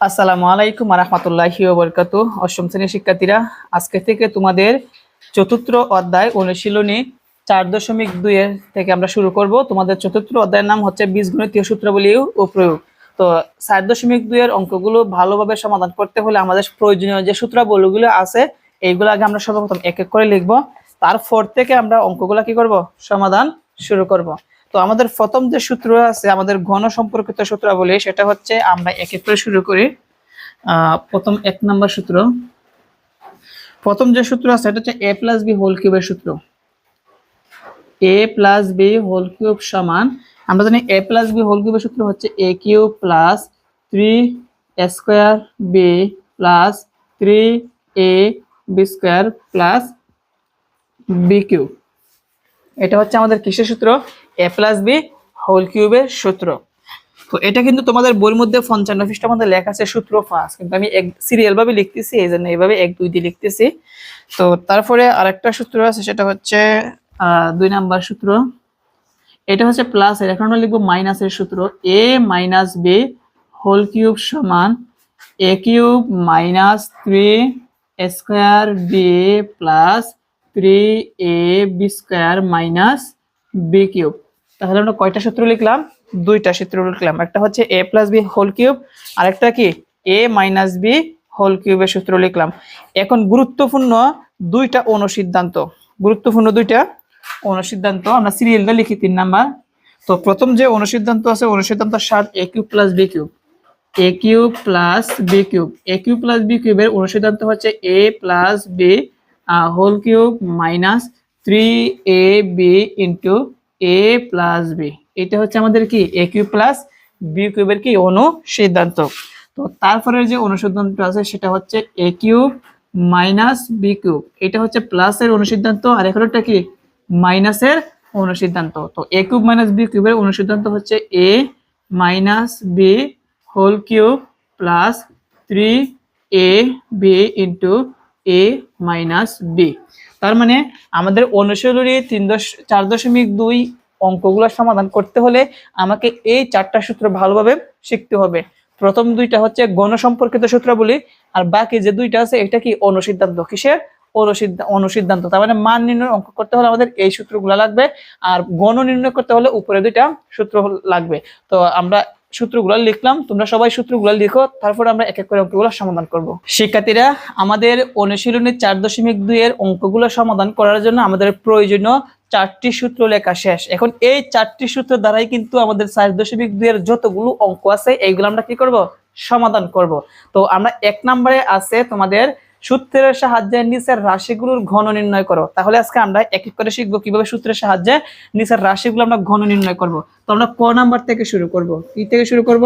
আসসালামু আলাইকুম রহমতুল্লাহি বরকাত। অষ্টম শ্রেণির শিক্ষার্থীরা, আজকে থেকে তোমাদের চতুর্থ অধ্যায় অনুশীলনী চার দশমিক দুইয়ের থেকে আমরা শুরু করব। তোমাদের চতুর্থ অধ্যায়ের নাম হচ্ছে বীজগণিতীয় সূত্রাবলী ও প্রয়োগ। তো চার দশমিক দুইয়ের অঙ্কগুলো ভালোভাবে সমাধান করতে হলে আমাদের প্রয়োজনীয় যে সূত্রাবলীগুলো আছে, এইগুলো আগে আমরা সর্বপ্রথম এক এক করে লিখব। তারপর থেকে আমরা অঙ্কগুলো কি করব? সমাধান শুরু করব। তো আমাদের প্রথম যে সূত্র আছে, আমাদের ঘন সম্পর্কিত সূত্রাবলী, সেটা হচ্ছে আমরা এক এক শুরু করি। প্রথম এক নম্বর সূত্র। প্রথম যে সূত্র আছে সেটা হচ্ছে এ প্লাস বি হোল কিউবের সূত্র। A plus B whole cube সমান, আমরা জানি এ প্লাস বি হোল কিউবের সূত্র হচ্ছে A cube plus three square B plus three A B square plus B cube এটা হচ্ছে আমাদের কিসের সূত্র? এ প্লাস বি হোল কিউবের সূত্র। তো এটা কিন্তু তোমাদের বইয়ের মধ্যে পঞ্চান্ন পৃষ্ঠার মধ্যে লেখা আছে সূত্র পাঁচ, কিন্তু আমি এক সিরিয়াল ভাবে লিখতেছি এই জন্য এইভাবে এক দুই দিয়ে লিখতেছি। তো তারপরে আরেকটা সূত্র আছে, সেটা হচ্ছে দুই নাম্বার সূত্র। এটা হচ্ছে প্লাস এর এখন লিখব মাইনাসের সূত্র। A minus B whole cube সমান A cube minus three square B plus three A B square minus B cube তাহলে আমরা কয়টা সূত্র লিখলাম? দুইটা সূত্র লিখলাম। একটা হচ্ছে A plus B whole cube আরেকটা কি? এ মাইনাস বি হোল কিউবের সূত্র লিখলাম। এখন গুরুত্বপূর্ণ দুইটা অনুসিদ্ধান্ত। গুরুত্বপূর্ণ দুইটা অনুসিদ্ধান্ত। আমরা সিরিয়ালটা লিখি তিন নাম্বার। তো প্রথম যে অনুসিদ্ধান্ত আছে অনুসিদ্ধান্ত সাত A cube plus B cube A cube plus B cube A cube plus B কিউবের অনুসিদ্ধান্ত হচ্ছে A plus B whole cube minus three A B into A plus B এটা হচ্ছে আমাদের কি? এ কিউব প্লাস বি কিউবের কি? অনুসিদ্ধান্ত। তো তারপরে যে অনুসিদ্ধান্ত আছে, সেটা হচ্ছে A cube minus B cube এটা হচ্ছে প্লাসের অনুসিদ্ধান্ত, আর এখানেটা কি? মাইনাসের অনুসিদ্ধান্ত। তো এ কিউব মাইনাস বি কিউবের অনুসিদ্ধান্ত হচ্ছে A minus B whole cube plus three A B into A minus B তার মানে আমাদের অনুশীলনী তিন দশ, চার দশমিক দুই অঙ্কগুলো সমাধান করতে হলে আমাকে এই চারটা সূত্র ভালোভাবে শিখতে হবে। প্রথম দুইটা হচ্ছে গণ সম্পর্কিত সূত্রাবলী আর বাকি যে দুইটা আছে এটা কি অনুসিদ্ধান্ত? কিসের? অনুসিদ্ধা, অনুসিদ্ধান্ত। তার মানে মান নির্ণয় অঙ্ক করতে হলে আমাদের এই সূত্রগুলো লাগবে আর গণ নির্ণয় করতে হলে উপরে দুইটা সূত্র লাগবে। তো আমরা সূত্রগুলো লিখলাম, তোমরা সবাই সূত্রগুলো লিখো, তারপর আমরা এক এক করে অঙ্কগুলো সমাধান করব। শিক্ষার্থীরা, আমাদের অনুশীলনী চার দশমিক দুইয়ের অঙ্কগুলো সমাধান করার জন্য আমাদের প্রয়োজনীয় চারটি সূত্র লেখা শেষ। এখন এই চারটি সূত্র দ্বারাই কিন্তু আমাদের চার দশমিক দুইয়ের যতগুলো অঙ্ক আছে, এইগুলো আমরা কি করব? সমাধান করব। তো আমরা এক নম্বরে আছে তোমাদের সূত্রের সাহায্যে নিচের রাশিগুলোর ঘন নির্ণয় করো। তাহলে আজকে আমরা এক এক করে শিখব কীভাবে সূত্রের সাহায্যে নিচের রাশিগুলো আমরা ঘন নির্ণয় করব। তো আমরা ক নাম্বার থেকে শুরু করব। কি থেকে শুরু করব?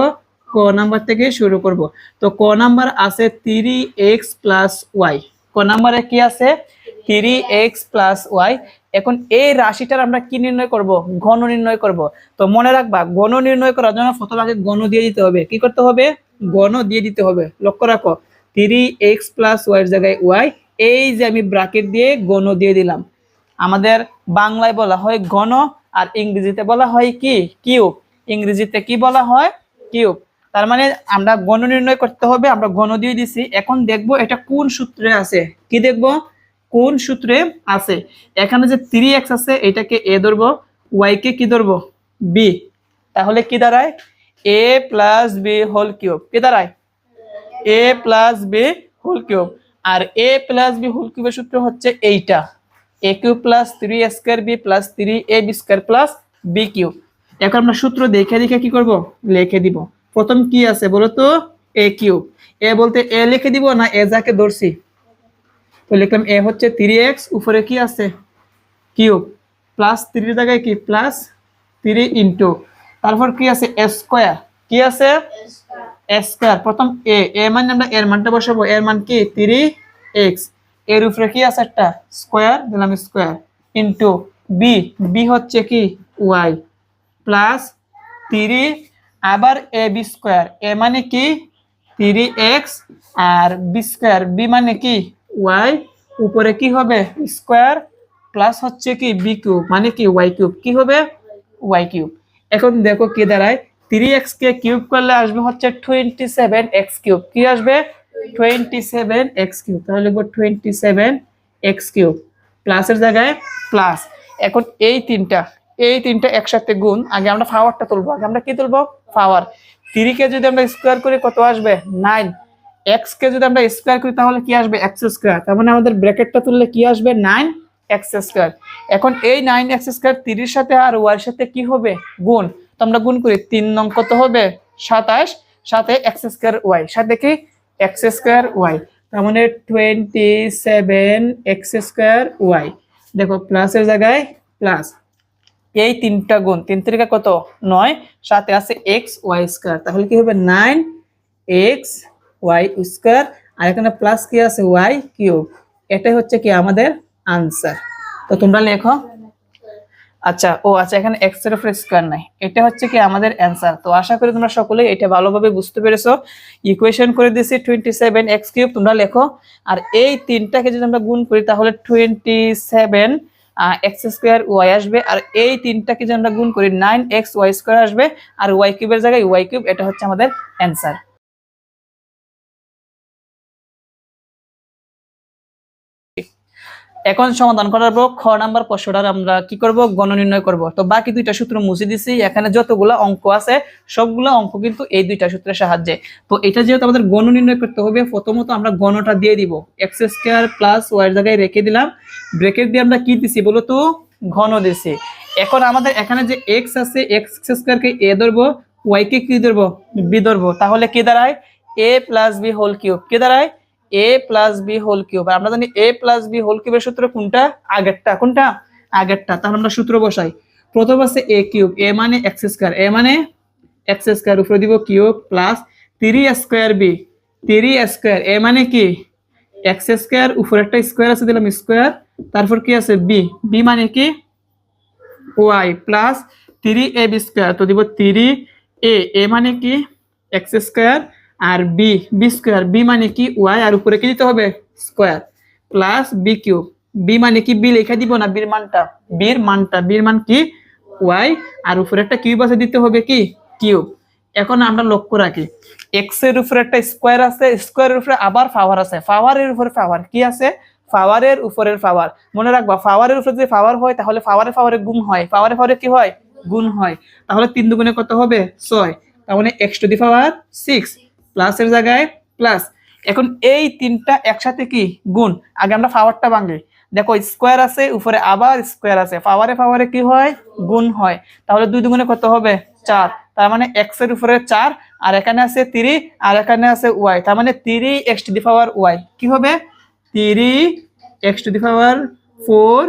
ক নাম্বার থেকে শুরু করব। তো ক নাম্বার আছে থ্রি এক্স প্লাস ওয়াই ক নাম্বারে কি আছে? থ্রি এক্স প্লাস ওয়াই এখন এই রাশিটার আমরা কি নির্ণয় করব? ঘন নির্ণয় করব। তো মনে রাখবা, ঘন নির্ণয় করার জন্য প্রথম আগে ঘন দিয়ে দিতে হবে। কি করতে হবে? ঘন দিয়ে দিতে হবে। লক্ষ্য রাখো থ্রি এক্স প্লাস ওয়াই এর জায়গায় ওয়াই এই যে আমি ব্রাকেট দিয়ে ঘন দিয়ে দিলাম। আমাদের বাংলায় বলা হয় ঘন আর ইংরেজিতে বলা হয় কি? কিউব। ইংরেজিতে কি বলা হয়? কিউব। তার মানে আমরা গণ নির্ণয় করতে হবে, আমরা গণ দিয়ে দিছি। এখন দেখব এটা কোন সূত্রে আছে? কি দেখব? কোন সূত্রে আছে? এখানে যে থ্রি এক্স আছে, এটাকে এ ধরবো ওয়াই কে কি ধরবো? বি তাহলে কি দাঁড়ায়? A plus B whole cube কি দাঁড়ায়? A plus B whole cube R A plus B whole কিউবের সূত্র হচ্ছে এইটা। A cube plus three square B plus three A B square plus B cube এখন আমরা সূত্র দেখে দেখে কি করব? লিখে দিব। প্রথম কি আছে বলো তো? এ কিউব এ বলতে এ লিখে দিব না এ যাকে ধরছি? তো লিখলাম এ হচ্ছে থ্রি এক্স উপরে কি আছে? কিউব প্লাস থ্রির জায়গায় কি? প্লাস থ্রি ইন্টু তারপর কি আছে? স্কোয়ার কি আছে? স্কোয়ার। প্রথম এ এ মানে আমরা এর মানটা বসাবো। এর মান কি? থ্রি এক্সের উপরে কি আছে একটা? স্কোয়ার, দিলাম স্কোয়ার। ইন্টু বি বি হচ্ছে কি? ওয়াই প্লাস থ্রি আবার এ বি স্কোয়ার। এ মানে কি? থ্রি এক্স আর বি স্কোয়ার। বি মানে কি? ওয়াই উপরে কি হবে? স্কোয়ার। প্লাস হচ্ছে কি? বি কিউব মানে কি? ওয়াই কিউব কি হবে? ওয়াই কিউব এখন দেখো কি দাঁড়ায়? থ্রি এক্স কে কিউব করলে আসবে হচ্ছে টোয়েন্টি সেভেন এক্স কিউব কি আসবে? টোয়েন্টি সেভেন এক্স কিউব তাহলে লিখব টোয়েন্টি সেভেন এক্স কিউব প্লাসের জায়গায় প্লাস এখন এই তিনটা এই তিনটা একসাথে গুণ, আগে আমরা পাওয়ারটা তুলবো। আগে আমরা কি তুলবো? পাওয়ার থ্রি কে যদি আমরা স্কোয়ার করি, কত আসবে? নাইন এক্স কে যদি আমরা স্কোয়ার করি, তাহলে কি আসবে? এক্স স্কোয়ার তার মানে আমাদের ব্র্যাকেটটা তুললে কি আসবে? নাইন এক্স স্কোয়ার এখন এই নাইন এক্স স্কোয়ার তিরির সাথে আর ওয়ার সাথে কি হবে? গুণ। তো আমরা গুণ করি তিন নং কত হবে? সাতাশ, সাথে এক্স স্কোয়ার ওয়াই। সাথে কি? X square Y. তার মানে twenty seven X square Y. দেখো প্লাসের জায়গায় প্লাস এই তিনটা গুণ। তিন তিরিকা কত? নয়। সাথে আছে এক্স ওয়াই স্কোয়ার। তাহলে কি হবে? Nine X Y square. আর এখানে প্লাস কি আছে? Y cube. এটাই হচ্ছে কি আমাদের আনসার তো তোমরা লেখো। আচ্ছা ও আচ্ছা এখানে এক্সের উপর স্কোয়ার নাই। এটা হচ্ছে কি আমাদের অ্যান্সার তো আশা করি তোমরা সকলে এটা ভালোভাবে বুঝতে পেরেছ। ইকুয়েশন করে দিয়েছি টোয়েন্টি সেভেন এক্স কিউব তোমরা লেখো। আর এই তিনটাকে যদি আমরা গুণ করি, তাহলে twenty seven X square Y আসবে। আর এই তিনটাকে যদি আমরা গুণ করি নাইন এক্স ওয়াই স্কোয়ার আসবে। আর ওয়াই কিউবের জায়গায় ওয়াই কিউব এটা হচ্ছে আমাদের অ্যান্সার এখন সমাধান করার পর খ নাম্বার প্রশ্নটার আমরা কি করব? গণ নির্ণয় করব। তো বাকি দুইটা সূত্র মুছে দিছি, এখানে যতগুলো অঙ্ক আছে, সবগুলো অঙ্ক কিন্তু এই দুইটা সূত্রের সাহায্যে। তো এটা যেহেতু আমাদের গণ নির্ণয় করতে হবে, প্রথমত আমরা গণটা দিয়ে দিব। এক্স স্কোয়ার প্লাস ওয়ার জায়গায় রেখে দিলাম। ব্রেকেট দিয়ে আমরা কি দিছি বলো তো? ঘন দিছি। এখন আমাদের এখানে যে এক্স আছে এক্স স্কোয়ারকে এ ধরবো ওয়াই কে কি ধরবো? বি ধরবো। তাহলে কি দাঁড়ায়? A plus B whole cube কে দাঁড়ায়? A plus B whole cube আমরা জানি এ প্লাস বি হোল কিউবের সূত্র কোনটা? আগেরটা। কোনটা? আগেরটা। তাহলে আমরা সূত্র বসাই। প্রথম আছে এ কিউব এ মানে এক্স স্কোয়ার এ মানে এক্স স্কোয়ার উপরে দিব cube plus three square B three square A মানে কি? এক্স স্কোয়ার উপরে একটা স্কোয়ার আছে, দিলাম স্কোয়ার তারপর কি আছে? বি বি মানে কি? Y plus three A B square তো দিব থ্রি এ এ মানে কি? এক্স স্কোয়ার আর বি বি স্কোয়ার বি মানে কি? ওয়াই আর উপরে কি দিতে হবে? Square plus B cube B মানে কি? বি লেখা দিব না বির মানটা? বির মানটা বির মান কি? ওয়াই আর উপরে একটা কিউব আছে, দিতে হবে কি? কিউব এখন আমরা লক্ষ্য রাখি এক্সের উপরে একটা স্কোয়ার আছে স্কোয়ারের উপরে আবার পাওয়ার আছে। পাওয়ারের উপরে পাওয়ার কি আছে? পাওয়ারের উপরের পাওয়ার মনে রাখবা পাওয়ারের উপরে যদি পাওয়ার হয়, তাহলে পাওয়ারে পাওয়ারে গুণ হয়। পাওয়ারে পাওয়ারে কি হয়? গুণ হয়। তাহলে তিন দুগুণে কত হবে? ছয়। মানে X to the power six প্লাসের জায়গায় প্লাস। এখন এই তিনটা একসাথে কি? গুণ। আগে আমরা পাওয়ারটা ভাঙি। দেখো স্কোয়ার আছে, উপরে আবার স্কোয়ার আছে। পাওয়ারে পাওয়ারে কি হয়? গুণ হয়। তাহলে দুই দুগুণে কত হবে? চার। তার মানে এক্সের উপরে চার, আর এখানে আছে তিরি আর এখানে আছে ওয়াই তার মানে three X to the power Y কি হবে? Three X to the power four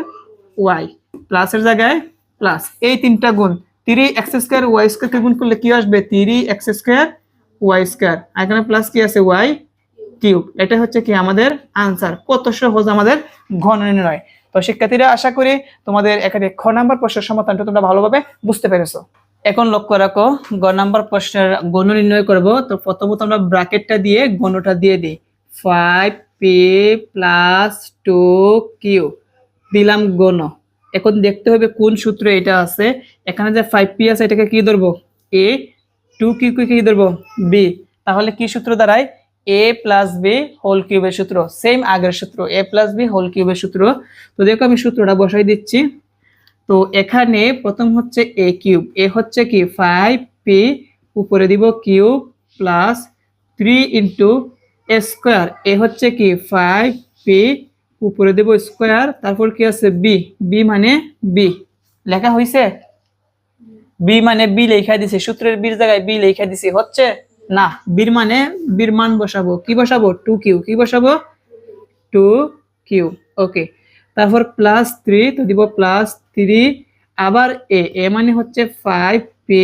Y প্লাসের জায়গায় প্লাস। এই তিনটা গুণ। তিরি এক্স স্কোয়ার ওয়াই স্কোয়ারকে গুণ করলে কি আসবে? Three X square Y square আর এখানে প্লাস কি আছে ওয়াই কিউব এটা হচ্ছে কি আমাদের আনসার কত সহজ আমাদের ঘন নির্ণয় তো শিক্ষার্থীরা, আশা করি তোমাদের এখানে খ নাম্বার প্রশ্নের সমাধানটা তোমরা ভালোভাবে বুঝতে পেরেছ। এখন লক্ষ্য রাখো, গ নাম্বার প্রশ্নের গণ নির্ণয় করব, তো প্রথমত আমরা ব্র্যাকেটটা দিয়ে গণটা দিয়ে দিই। Five P plus two Q দিলাম গণ। এখন দেখতে হবে কোন সূত্রে এটা আছে। এখানে যে ফাইভ পি আছে, এটাকে কি ধরবো? এ টু কিউ কি ধরবো? বি তাহলে কি সূত্র দাঁড়ায়? এ প্লাস বি হোল কিউবের সূত্র। সেম আগের সূত্র। এ প্লাস বি হোল কিউবের সূত্র। তো দেখো আমি সূত্রটা বসাই দিচ্ছি। তো এখানে প্রথম হচ্ছে এ কিউব এ হচ্ছে কি? ফাইভ পি উপরে দিব cube plus three into A square A হচ্ছে কি? ফাইভ পি উপরে দেব স্কোয়ার তারপর কি আছে? বি বি মানে বি লেখা হয়েছে বি মানে বি লেখা দিছে, সূত্রের বির জায়গায় বি লেখা দিছি, হচ্ছে না। বির মানে বির মান বসাবো। কি বসাবো? Two Q. কি বসাবো? Two Q. ওকে। তারপর প্লাস থ্রি, তো দিব প্লাস থ্রি, আবার এ। এ মানে হচ্ছে five P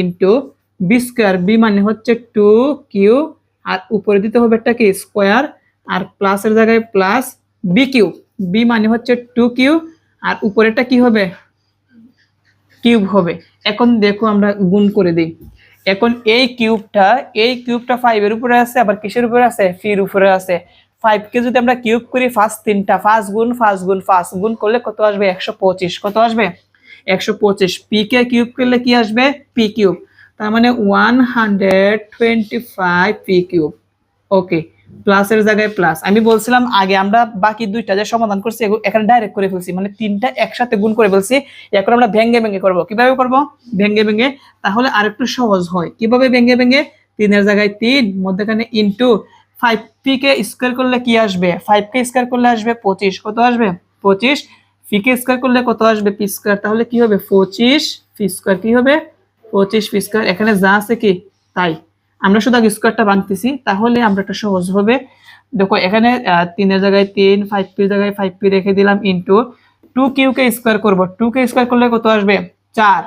into B square. B মানে হচ্ছে টু কিউ। আর উপরে দিতে হবে একটা কি? স্কোয়ার। আর প্লাসের জায়গায় প্লাস বি কিউ। বি মানে হচ্ছে টু কিউ। আর উপরেটা কি হবে? কিউব হবে। এখন দেখো আমরা গুণ করে দিই। এখন এই কিউবটা এই কিউবটা ফাইভের উপরে আছে, আবার কিসের উপরে আছে? ফির উপরে আছে। ফাইভ কে যদি আমরা কিউব করি ফার্স্ট তিনটা ফার্স্ট গুণ ফার্স্ট গুণ ফার্স্ট গুণ করলে কত আসবে? একশো পঁচিশ। কত আসবে? একশো পঁচিশ। পি কে কিউব করলে কি আসবে? P cube. তার মানে one hundred twenty five P cube. Okay প্লাসের জায়গায় প্লাস। আমি বলছিলাম আগে আমরা বাকি দুইটা যে সমাধান করছি এখানে ডাইরেক্ট করে ফেলছি। মানে তিনটা একসাথে গুণ করে ফেলছি। এখন আমরা ভেঙ্গে ভেঙ্গে করব। কীভাবে করব? ভেঙ্গে ভেঙ্গে তাহলে আরেকটু সহজ হয়। কীভাবে ভেঙ্গে ভেঙ্গে তিনের জায়গায় তিন, মধ্যখানে ইন্টু ফাইভ পি কে স্কোয়ার করলে কি আসবে? ফাইভ কে স্কোয়ার করলে আসবে পঁচিশ। কত আসবে? পঁচিশ। পি কে স্কোয়ার করলে কত আসবে? পি স্কোয়ার তাহলে কি হবে? পঁচিশ পি স্কোয়ার কি হবে? পঁচিশ পি স্কোয়ার এখানে যা আছে কি? তাই। আমরা শুধু আগে স্কোয়ারটা ভাঙতেছি তাহলে আমরা একটা সহজ হবে। দেখো, এখানে তিনের জায়গায় তিন ফাইভ পির জায়গায় ফাইভ পি রেখে দিলাম ইন্টু টু কিউ কে স্কোয়ার করব। টু কে স্কোয়ার করলে কত আসবে? চার।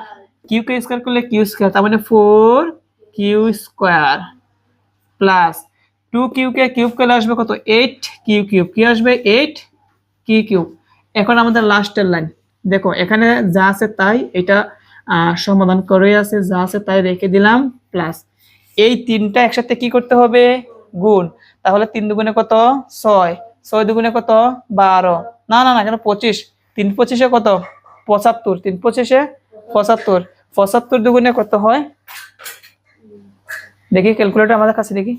কিউ কে স্কোয়ার করলে কিউ স্কোয়ার তার মানে four Q square plus two Q কে কিউব করলে আসবে কত? এইট কিউ কিউব কি আসবে? এইট কি কিউব এখন আমাদের লাস্টের লাইন দেখো, এখানে যা আছে তাই, এটা সমাধান করে আছে, যা আছে তাই রেখে দিলাম প্লাস এই তিনটা একসাথে কি করতে হবে? গুণ। তাহলে তিন দুগুণে কত? ছয়। ছয় দুগুণে কত? বারো। না না না, কেন? পঁচিশ। তিন পঁচিশে কত? পঁচাত্তর। তিন পঁচিশে পঁচাত্তর। পঁচাত্তর দুগুণে কত হয়? দেখি ক্যালকুলেটর আমাদের কাছে দেখি।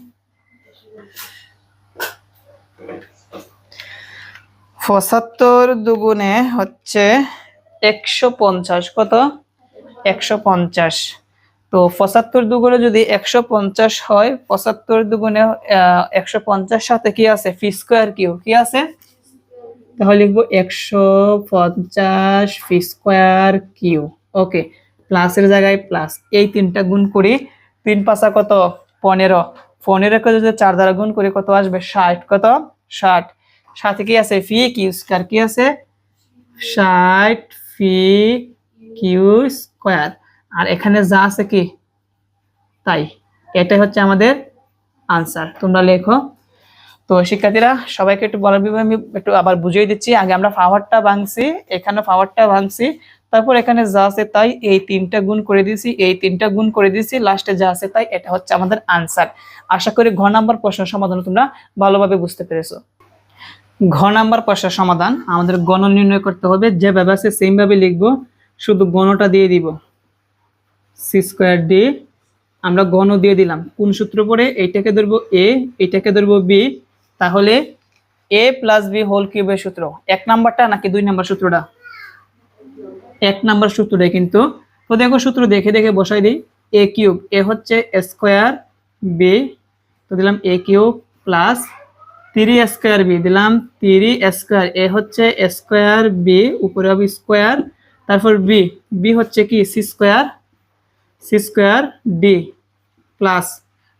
পঁচাত্তর দুগুণে হচ্ছে একশো পঞ্চাশ। কত? একশো পঞ্চাশ। তো পঁচাত্তর দুগুণে যদি একশো পঞ্চাশ হয়, পঁচাত্তর দুগুণে একশো পঞ্চাশ সাথে কি আছে? ফি স্কোয়ার কিউ, কি আছে? তাহলে লিখব একশো পঞ্চাশ ফি স্কোয়ার কিউ। ওকে, প্লাসের জায়গায় প্লাস। এই তিনটা গুণ করি, তিন পাঁচা কত? পনেরো। পনেরোকে যদি চার দ্বারা গুণ করি, কত আসবে? ষাট। কত? ষাট। সাথে কি আছে? P Q square. কি আছে? ষাট ফি কিউ স্কোয়ার। আর এখানে যা আছে কি? তাই। এটাই হচ্ছে আমাদের আনসার তোমরা লেখো। তো শিক্ষার্থীরা, সবাইকে একটু বলার বিভাগে আমি একটু আবার বুঝিয়ে দিচ্ছি। আগে আমরা পাওয়ারটা ভাঙছি, এখানে পাওয়ারটা ভাঙছি, তারপর এখানে যা আছে তাই এই তিনটা গুণ করে দিয়েছি, এই তিনটা গুণ করে দিয়েছি লাস্টে যা আছে তাই এটা হচ্ছে আমাদের আনসার আশা করি ঘ নাম্বার প্রশ্নের সমাধান তোমরা ভালোভাবে বুঝতে পেরেছ। ঘ নাম্বার প্রশ্নের সমাধান, আমাদের গণ নির্ণয় করতে হবে। যেভাবে আছে সেম ভাবে লিখব। শুধু গণটা দিয়ে দিব। সি স্কোয়ার ডি আমরা গণ দিয়ে দিলাম। কোন সূত্র পরে এইটাকে ধরবো এ এইটাকে ধরবো বি তাহলে এ প্লাস বি হোল কিউবের সূত্র। এক নাম্বারটা নাকি দুই নাম্বার সূত্রটা? এক নাম্বার সূত্রটা কিন্তু। তো দেখো সূত্র দেখে দেখে বসাই দিই। এ কিউব এ হচ্ছে স্কোয়ার বি তো দিলাম A cube plus three square B দিলাম তিরি স্কোয়ার এ হচ্ছে স্কোয়ার বি উপরে হবে স্কোয়ার তারপর বি বি হচ্ছে কি? C square C square D plus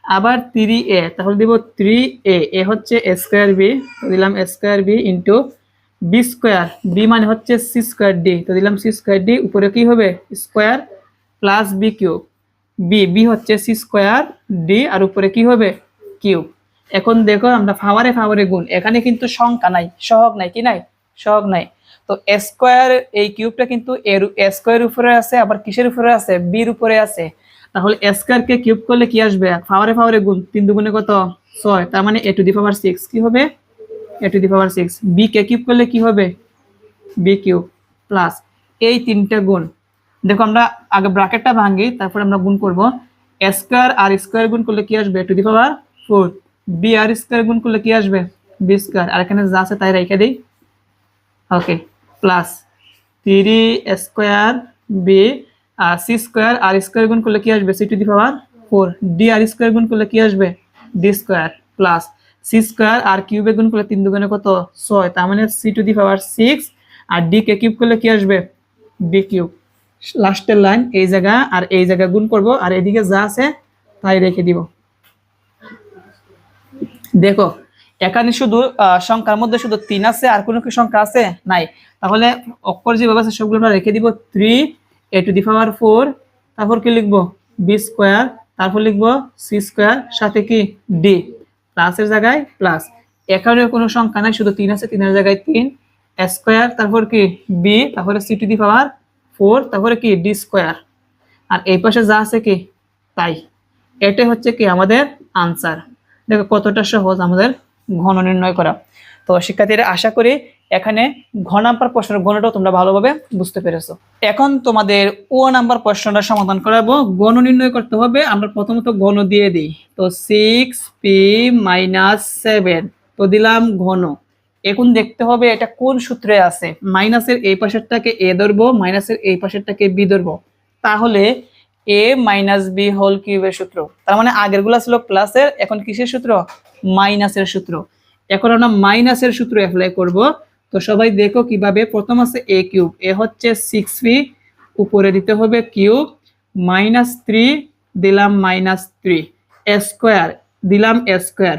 আবার থ্রি এ তাহলে দিব থ্রি এ এ হচ্ছে স্কোয়ার বি তো দিলাম square B into B square B মানে হচ্ছে সি স্কোয়ার ডি তো দিলাম সি স্কোয়ার ডি উপরে কি হবে? Square plus B cube B B হচ্ছে সি স্কোয়ার ডি আর উপরে কি হবে? কিউব এখন দেখো আমরা ফাওয়ারে ফাওয়ারে গুণ, এখানে কিন্তু সংখ্যা নাই, সহগ নাই, কি নাই? সহগ নাই তো স্কোয়ার এই কিউবটা কিন্তু এর স্কোয়ার উপরে আছে, আবার কিসের উপরে আছে? বির উপরে আছে। তাহলে স্কোয়ার কে কিউব করলে কি আসবে? ফাওয়ারে ফাওয়ারে গুণ, তিন দুগুণে কত? ছয়। তার মানে এ টু দি পাওয়ার সিক্স। কি হবে? A to the power six. B K cube করলে কি হবে? বি কিউব প্লাস এই তিনটা গুণ। দেখো আমরা আগে ব্র্যাকেটটা ভাঙি, তারপর আমরা গুণ করব। স্কোয়ার আর স্কোয়ার গুণ করলে কি আসবে? To the power four. B R square গুণ করলে কি আসবে? B square. আর এখানে যা আছে তাই রেখে দিই। Okay plus three square B, আর সি স্কোয়ার, আর স্কোয়ার গুণ করলে কি আসবে? C to the power four. D, R square গুণ করলে কি আসবে? D square plus C square, আর কিউবে গুণ করলে তিন দুগুণে কত? ছয়। তার মানে C to the power six, R D কে কিউব করলে কি আসবে? B cube. লাস্টের লাইন, এই জায়গা, আর এই জায়গা গুণ করব, আর এদিকে যা আছে তাই রেখে দিব। দেখো এখানে শুধু সংখ্যার মধ্যে শুধু তিন আছে, আর কোনো কি সংখ্যা আছে? নাই। তাহলে অক্ষর যেভাবে আছে, সবগুলো আমরা রেখে দিব three A to the power four তারপর কি লিখব? বি স্কোয়ার তারপর লিখব সি স্কোয়ার সাথে কি? ডি প্লাসের জায়গায় প্লাস এখানে কোনো সংখ্যা নাই, শুধু তিন আছে, তিনের জায়গায় তিন। স্কোয়ার তারপর কি? বি তারপরে C to the power four তারপরে কি? ডি স্কোয়ার আর এই পাশে যা আছে কি? তাই। এটাই হচ্ছে কি আমাদের আনসার দেখো কতটা সহজ আমাদের ঘন নির্ণয় করা। তো শিক্ষার্থীরা আশা করি এখানে ঘ নাম্বার প্রশ্নের গণটাও তোমরা ভালোভাবে বুঝতে পেরেছ। এখন তোমাদের ও নাম্বার প্রশ্নটা সমাধান করাবো। গণ নির্ণয় করতে হবে। আমরা প্রথমত গণ দিয়ে দিই। তো সিক্স পি মাইনাস সেভেন তো দিলাম ঘন। এখন দেখতে হবে এটা কোন সূত্রে আছে। মাইনাসের এই পাশেরটাকে এ ধরবো, মাইনাসের এই পাশেরটাকে বি ধরবো। তাহলে এ মাইনাস বি হোল কিউবের সূত্র। তার মানে আগেরগুলো ছিল প্লাসের এখন কিসের সূত্র? মাইনাসের সূত্র। এখন আমরা মাইনাসের সূত্র অ্যাপ্লাই করব। তো সবাই দেখো কীভাবে, প্রথম আছে এ কিউব এ হচ্ছে সিক্স পি উপরে দিতে হবে কিউব মাইনাস থ্রি দিলাম মাইনাস থ্রি স্কোয়ার দিলাম স্কোয়ার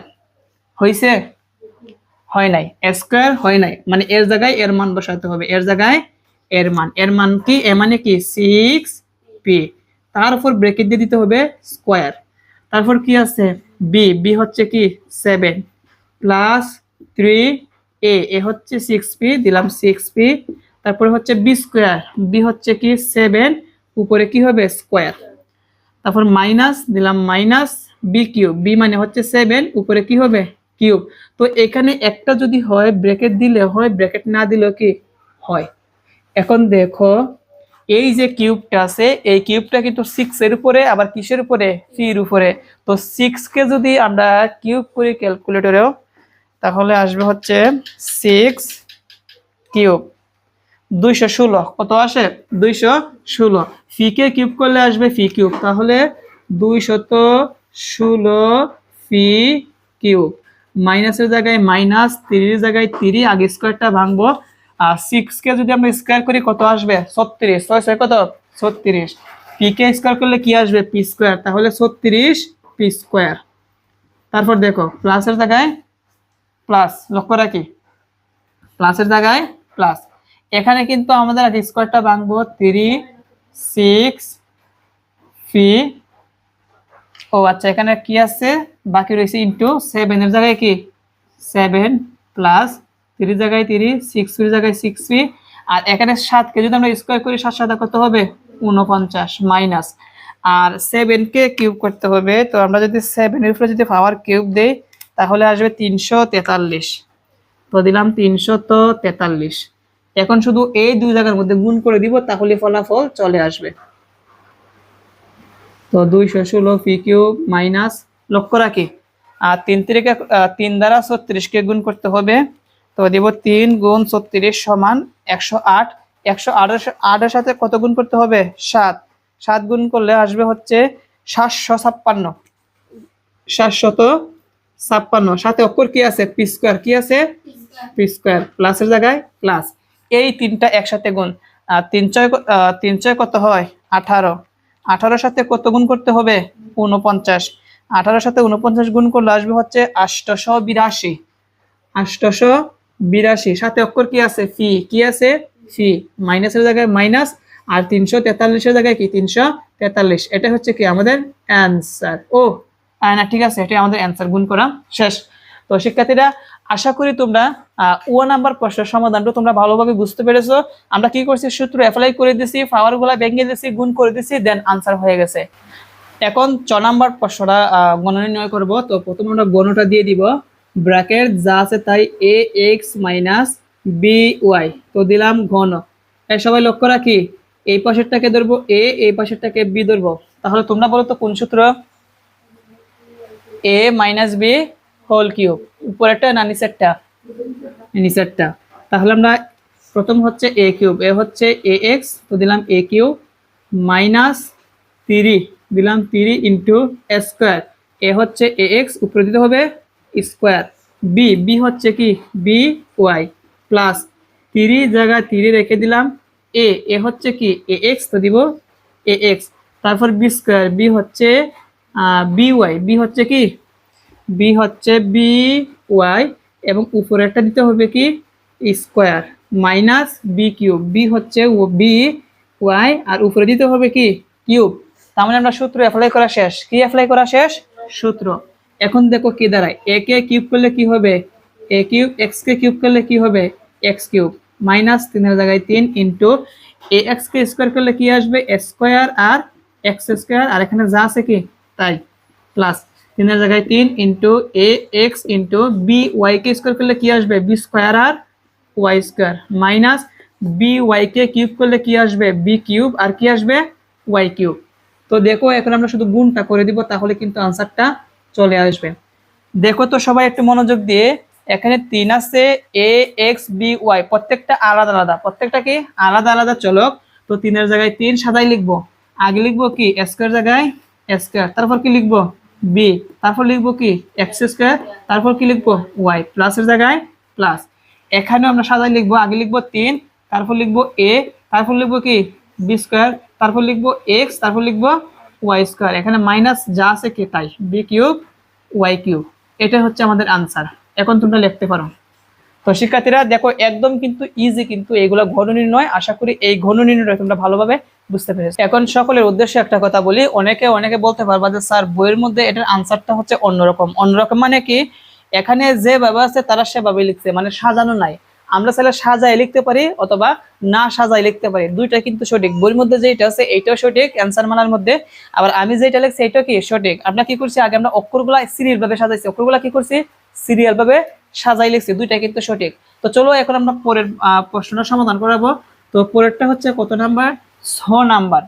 হয়েছে হয় নাই। স্কোয়ার হয় নাই। মানে এর জায়গায় এর মান বসাতে হবে। এর জায়গায় এর মান। এর মান কি? এ মানে কি? সিক্স পি তার উপর ব্রেকেট দিয়ে দিতে হবে স্কোয়ার তারপর কি আছে? বি বি হচ্ছে কি? Seven plus three A A হচ্ছে সিক্স পি দিলাম সিক্স পি তারপরে হচ্ছে বি স্কোয়ার বি হচ্ছে কি? সেভেন উপরে কি হবে? স্কোয়ার তারপর মাইনাস দিলাম মাইনাস বি কিউব বি মানে হচ্ছে সেভেন উপরে কি হবে? কিউব তো এখানে একটা যদি হয় ব্র্যাকেট দিলে হয় ব্র্যাকেট না দিলেও কি? হয়। এখন দেখো এই যে কিউবটা আছে, এই কিউবটা কিন্তু সিক্স এর উপরে, আবার কিসের উপরে? ফির উপরে। তো সিক্স কে যদি আমরা কিউব করি ক্যালকুলেটরেও তাহলে আসবে হচ্ছে সিক্স কিউব দুইশো ষোলো। কত আসে? দুইশো ষোলো। ফিকে কিউব করলে আসবে ফি কিউব তাহলে দুইশত ষোলো ফি কিউব মাইনাসের জায়গায় মাইনাস তিরির জায়গায় তিরি আগে স্কোয়ারটা ভাঙবো। আর সিক্স কে যদি আমরা স্কোয়ার করি, কত আসবে? ছত্রিশ। ছয় ছয় কত? ছত্রিশ। পি কে স্কোয়ার করলে কি আসবে? পি স্কোয়ার তাহলে ছত্রিশ পি স্কোয়ার তারপর দেখো প্লাসের জায়গায় প্লাস লক্ষ্য রাখি। প্লাসের জায়গায় প্লাস এখানে কিন্তু আমাদের আগে স্কোয়ারটা ভাঙবো। থ্রি সিক্স ফি ও আচ্ছা এখানে কি আছে? বাকি রয়েছে ইন্টু সেভেনের জায়গায় কি? সেভেন প্লাস থ্রি জায়গায় থ্রি সিক্স থ্রি জায়গায় সিক্স থ্রি আর এখানে সাতকে যদি আমরা স্কোয়ার করি, সাত সাথে কত হবে? উনপঞ্চাশ মাইনাস আর সেভেনকে কিউব করতে হবে। তো আমরা যদি সেভেনের উপরে যদি পাওয়ার কিউব দেই, তাহলে আসবে তিনশো তেতাল্লিশ। তো দিলাম তিনশো তো তেতাল্লিশ। এখন শুধু এই দুই জায়গার মধ্যে গুণ করে দিব, তাহলে ফলাফল চলে আসবে। তো দুইশো ষোলো পি কিউব মাইনাস লক্ষ্য রাখি। আর তিন তিরিকে তিন দ্বারা ছত্রিশকে গুণ করতে হবে। তো দিব তিন গুণ ছত্রিশ সমান একশো আট। একশো আটের সাথে কত গুণ করতে হবে? সাত। সাত গুণ করলে আসবে হচ্ছে সাতশো ছাপ্পান্ন। সাতশত ছাপ্পান্ন। সাথে অক্ষর কি আছে? পি স্কোয়ার কি আছে? P square. প্লাসের জায়গায় প্লাস এই তিনটা একসাথে গুণ। তিন ছয় তিন ছয় কত হয়? আঠারো। আঠারোর সাথে কত গুণ করতে হবে? উনপঞ্চাশ আঠারোর সাথে উনপঞ্চাশ গুণ করলে আসবে হচ্ছে আষ্টশো বিরাশি। আষ্টশো বিরাশি। সাথে অক্ষর কি আছে? ফি। কি আছে? ফি। মাইনাসের জায়গায় মাইনাস আর তিনশো তেতাল্লিশের জায়গায় কি? তিনশো তেতাল্লিশ। এটা হচ্ছে কি আমাদের অ্যান্সার ও না ঠিক আছে এটা আমাদের অ্যান্সার গুণ করা শেষ। তো শিক্ষার্থীরা আশা করি তোমরা ও নাম্বার প্রশ্নের সমাধানটা তোমরা ভালোভাবে বুঝতে পেরেছ। আমরা কি করছি? সূত্র অ্যাপ্লাই করে দিছি পাওয়ারগুলা ভেঙে দিছি গুণ করে দিছি দেন আনসার হয়ে গেছে। এখন ছ নাম্বার প্রশ্নটা আহ, গণ নির্ণয় করব। তো প্রথম আমরা গণটা দিয়ে দিব। ব্র্যাকেট যা আছে তাই A, X minus B, Y. তো দিলাম ঘন। এই সবাই লক্ষ্য রাখি, এই পাশেরটাকে ধরবো এ, এই পাশেরটাকে বি ধরবো। তাহলে তোমরা বলো তো কোন সূত্র? A minus B whole cube. উপরেরটা না নিচেরটা? নিচেরটা। তাহলে আমরা প্রথম হচ্ছে এ কিউব, এ হচ্ছে এ এক্স, তো দিলাম এ কিউব মাইনাস তিরি। দিলাম তিরি ইন্টু স্কোয়ার। এ হচ্ছে এ এক্স, উপরে দিতে হবে স্কোয়ার। বি বি হচ্ছে কি? বি ওয়াই প্লাস তিরি জায়গায় তিরি রেখে দিলাম। এ এ হচ্ছে কি? এ এক্স তো দিব এ এক্স। তারপর বি স্কোয়ার বি হচ্ছে বি ওয়াই। বি হচ্ছে কি? বি হচ্ছে বি ওয়াই এবং উপরেরটা দিতে হবে কি? Square minus B cube. B হচ্ছে বি ওয়াই আর উপরে দিতে হবে কি? কিউব। তার মানে আমরা সূত্র অ্যাপ্লাই করা শেষ। কি অ্যাপ্লাই করা শেষ? সূত্র। এখন দেখো কি দাঁড়ায় এ কে কিউব করলে কি হবে? এ কিউব এক্স কে কিউব করলে কি হবে? X cube. মাইনাস তিনের জায়গায় তিন ইন্টু এ এক্স কে স্কোয়ার করলে কি আসবে? স্কোয়ার আর এক্স স্কোয়ার আর এখানে যা আছে কি? তাই প্লাস তিনের জায়গায় তিন into A X into B Y K square করলে কি আসবে? বি স্কোয়ার আর Y square minus B Y কে কিউব করলে কি আসবে? বি কিউব, আর কি আসবে? Y cube. তো দেখো, এখন আমরা শুধু গুণটা করে দিব, তাহলে কিন্তু আনসারটা চলে আসবে। দেখো তো সবাই একটু মনোযোগ দিয়ে, এখানে তিন আছে এ এক্স বি ওয়াই প্রত্যেকটা আলাদা আলাদা। প্রত্যেকটা কি? আলাদা আলাদা চলক। তো তিনের জায়গায় তিন সাদাই লিখব। আগে লিখব কি? স্কোয়ার জায়গায় স্কোয়ার। তারপর কি লিখব? বি তারপর লিখব কি? X square. তারপর কি লিখব? ওয়াই প্লাসের জায়গায় প্লাস। এখানেও আমরা সাদাই লিখব। আগে লিখব তিন, তারপর লিখব এ তারপর লিখব কি? B square. তারপর লিখব এক্স তারপর লিখব ওয়াই স্কোয়ার এখানে মাইনাস যা আছে কি তাই বি কিউব ওয়াই কিউব এটা হচ্ছে আমাদের আনসার এখন তোমরা লিখতে পারো। তো শিক্ষার্থীরা, দেখো একদম কিন্তু ইজি কিন্তু এইগুলো ঘন নির্ণয় আশা করি এই ঘন নির্ণয় তোমরা ভালোভাবে বুঝতে পেরেছ। এখন সকলের উদ্দেশ্যে একটা কথা বলি, অনেকে অনেকে বলতে পারবা যে, স্যার, বইয়ের মধ্যে এটার আনসারটা হচ্ছে অন্যরকম। অন্যরকম মানে কি, এখানে যে বাবা আছে তারা সেভাবে লিখছে মানে সাজানো নাই। আমরা চাইলে সাজায় লিখতে পারি অথবা না সাজায় লিখতে পারি। দুইটা কিন্তু সঠিক। বইয়ের মধ্যে যেটা আছে, এইটাও সঠিক। অ্যান্সার মানার মধ্যে। আবার আমি যেটা লিখছি এটাও কি সঠিক? আমরা কি করছি? আগে আমরা অক্ষরগুলা সিরিয়াল ভাবে সাজাইছি। অক্ষরগুলা কি করছি? সিরিয়াল ভাবে সাজাই লিখছি। দুইটা কিন্তু সঠিক। তো চলো এখন আমরা পরের প্রশ্নটা সমাধান করাবো। তো পরেরটা হচ্ছে কত নাম্বার? ছ নাম্বার।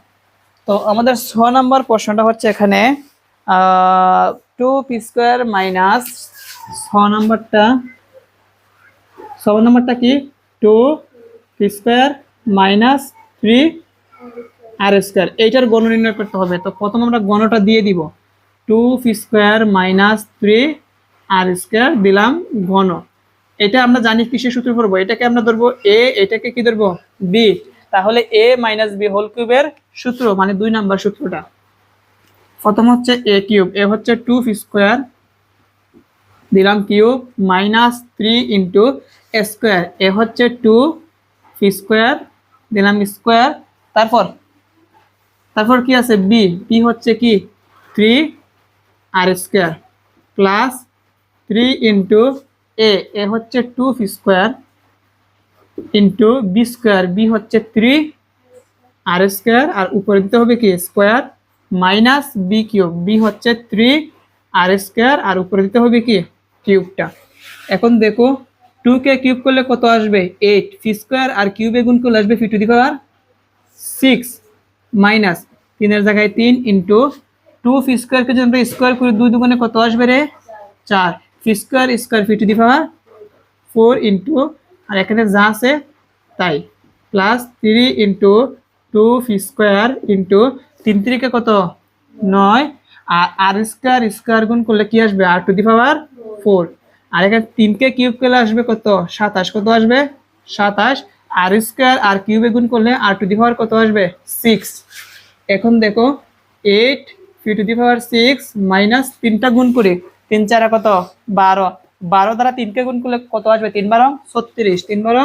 তো আমাদের ছ নাম্বার প্রশ্নটা হচ্ছে এখানে টু পি স্কোয়ার মাইনাস ছ নাম্বারটা ছ নাম্বারটা কি? টু, স্কোয়ার, মাইনাস থ্রি, আর স্কোয়ার। এইটার গণ নির্ণয় করতে হবে। তো প্রথম আমরা গণটা দিয়ে দিব। টু, স্কোয়ার, মাইনাস থ্রি, আর স্কোয়ার দিলাম ঘন। এটা আমরা জানি কিসের সূত্র পড়ব এটাকে আমরা ধরবো এ এটাকে কি ধরবো? বি তাহলে এ মাইনাস বি হোল কিউবের সূত্র মানে দুই নাম্বার সূত্রটা। প্রথম হচ্ছে এ কিউব এ হচ্ছে টু স্কোয়ার দিলাম cube minus three into square A হচ্ছে টু স্কোয়ার দিলাম স্কোয়ার তারপর তারপর কি আছে? বি বি হচ্ছে কি? Three R square plus three into A A হচ্ছে two square into B square B হচ্ছে থ্রি আর স্কোয়ার আর উপরে দিতে হবে কি? Square minus B cube B হচ্ছে থ্রি আর স্কোয়ার আর উপরে দিতে হবে কি? কিউবটা এখন দেখো টু কে কিউব করলে কত আসবে? এইট ফি স্কোয়ার আর কিউবে গুণ করলে আসবে P to the power six minus তিনের জায়গায় তিন ইন্টু টু ফি স্কোয়ারকে যদি আমরা স্কোয়ার করি, দুই দুগুণে কত আসবে রে? চার। P square square P to the power four into আর এখানে যা আছে তাই। Plus three into two P square into তিন তিরিকে কত? নয়। আর আর স্কোয়ার স্কোয়ার গুণ করলে কি আসবে? আর টু দি পাওয়ার ফোর আর এখানে তিনকে কিউব করলে আসবে কত? সাতাশ। কত আসবে? সাতাশ। আর স্কোয়ার আর কিউবে গুণ করলে আর টু দি পাওয়ার কত আসবে? সিক্স। এখন দেখো, eight P to the power six minus তিনটা গুণ করি। তিন চারা কত? বারো। বারো দ্বারা তিনকে গুণ করলে কত আসবে? তিন বারো, ছত্রিশ। তিন বারো,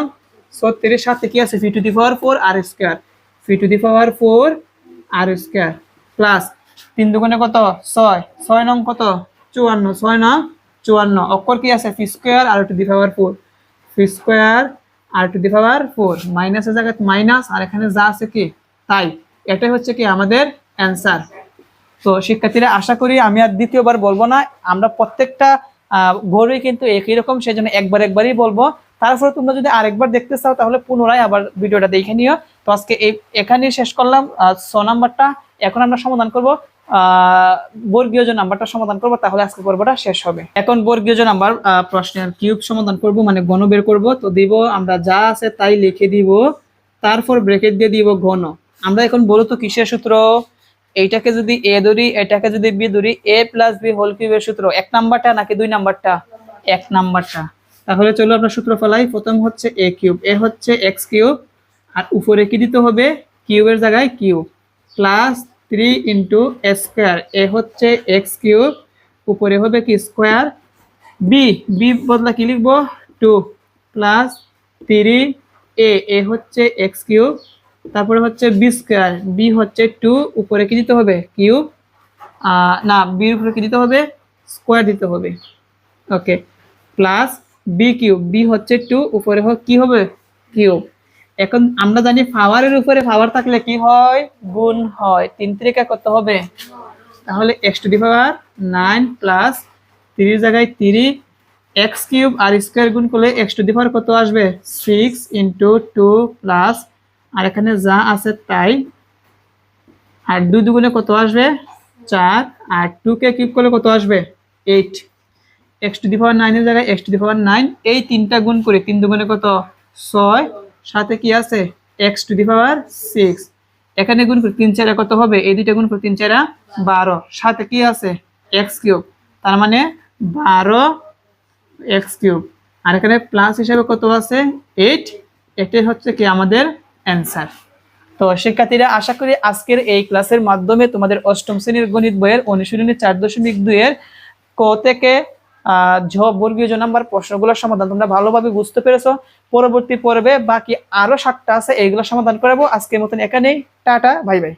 ছত্রিশ। সাথে কি আছে? P to the power four, R square. P to the power four, R square. Plus তিন দুগুণে কত? ছয়। ছয় নং কত? চুয়ান্ন। ছয় নং চুয়ান্ন। অক্ষর কি আছে? P square R to the power four. P square R to the power four. মাইনাসের জায়গায় মাইনাস, আর এখানে যা আছে কি? তাই। এটাই হচ্ছে কি আমাদের অ্যান্সার। তো শিক্ষার্থীরা, আশা করি আমি আর দ্বিতীয়বার বলব না। আমরা প্রত্যেকটা ঘরেই কিন্তু একই রকম সেই জন্য একবার একবারই বলব। তারপরে তোমরা যদি আরেকবার দেখতে চাও, তাহলে পুনরায় আবার ভিডিওটা দেখে নিও। তো আজকে এই, এখানেই শেষ করলাম। ছ নাম্বারটা। এখন আমরা সমাধান করব। বর্গীয় যে নাম্বারটা সমাধান করব, তাহলে আজকে পর্বটা শেষ হবে। এখন বর্গীয় যে নাম্বার প্রশ্নের কিউব সমাধান করব মানে ঘন বের করব, তো দিব আমরা যা আছে তাই লিখে দিব, তারপর ব্রেকেট দিয়ে দিব ঘন। আমরা এখন বলো তো কিসের সূত্র? এইটাকে যদি এ ধরি, এটাকে যদি বি ধরি এ প্লাস বি হোল কিউবের সূত্র। এক নাম্বারটা নাকি দুই নাম্বারটা? এক নাম্বারটা। তাহলে চলো আমরা সূত্র ফেলাই। প্রথম হচ্ছে এ কিউব এ হচ্ছে এক্স কিউব আর উপরে কি দিতে হবে? কিউবের জায়গায় cube plus three into square, A হচ্ছে এক্স কিউব, উপরে হবে কি স্কোয়ার? বি বি বদলা কি লিখব? Two plus three A A হচ্ছে এক্স কিউব, তারপরে হচ্ছে বি স্কোয়ার, বি হচ্ছে টু, উপরে কি দিতে হবে? কিউব না, বির উপরে কি দিতে হবে? স্কোয়ার দিতে হবে। Okay, plus B cube, B হচ্ছে টু, উপরে কি হবে? কিউব। এখন আমরা জানি পাওয়ারের উপরে পাওয়ার থাকলে কি হয়? গুণ হয়। তিন তিরিকা কত হবে? তাহলে x to the power nine plus তিরিশ জায়গায় তিরি এক্স কিউব আর স্কোয়ার গুণ করলে এক্স টু দি পাওয়ার কত আসবে? সিক্স ইন্টু টু প্লাস আর এখানে যা আছে তাই। আর দুই দুগুণে কত আসবে? চার। আর টু কে কিউব করলে কত আসবে? Eight x to the power নাইনের জায়গায় x to the power nine এই তিনটা গুণ করে তিন দুগুণে কত? ছয়। সাথে কি আছে? X to the power six এখানে গুণ তিন চারা কত হবে? এই দুইটা গুণ করে তিন চারা বারো। সাথে কি আছে? এক্স কিউব তার মানে বারো এক্স কিউব আর এখানে প্লাস হিসাবে কত আছে? এইট এটাই হচ্ছে কি আমাদের অ্যান্সার তো শিক্ষার্থীরা, আশা করি আজকের এই ক্লাসের মাধ্যমে তোমাদের অষ্টম শ্রেণির গণিত বইয়ের অনুশীলনী চার দশমিক দুইয়ের ক থেকে ঝ, বর্গীয় জ নাম্বার প্রশ্নগুলোর সমাধান তোমরা ভালোভাবে বুঝতে পেরেছ। পরবর্তী পর্বে বাকি আরও সাতটা আছে এইগুলো সমাধান করাবো। আজকের মতন এখানেই। টাটা, বাই বাই।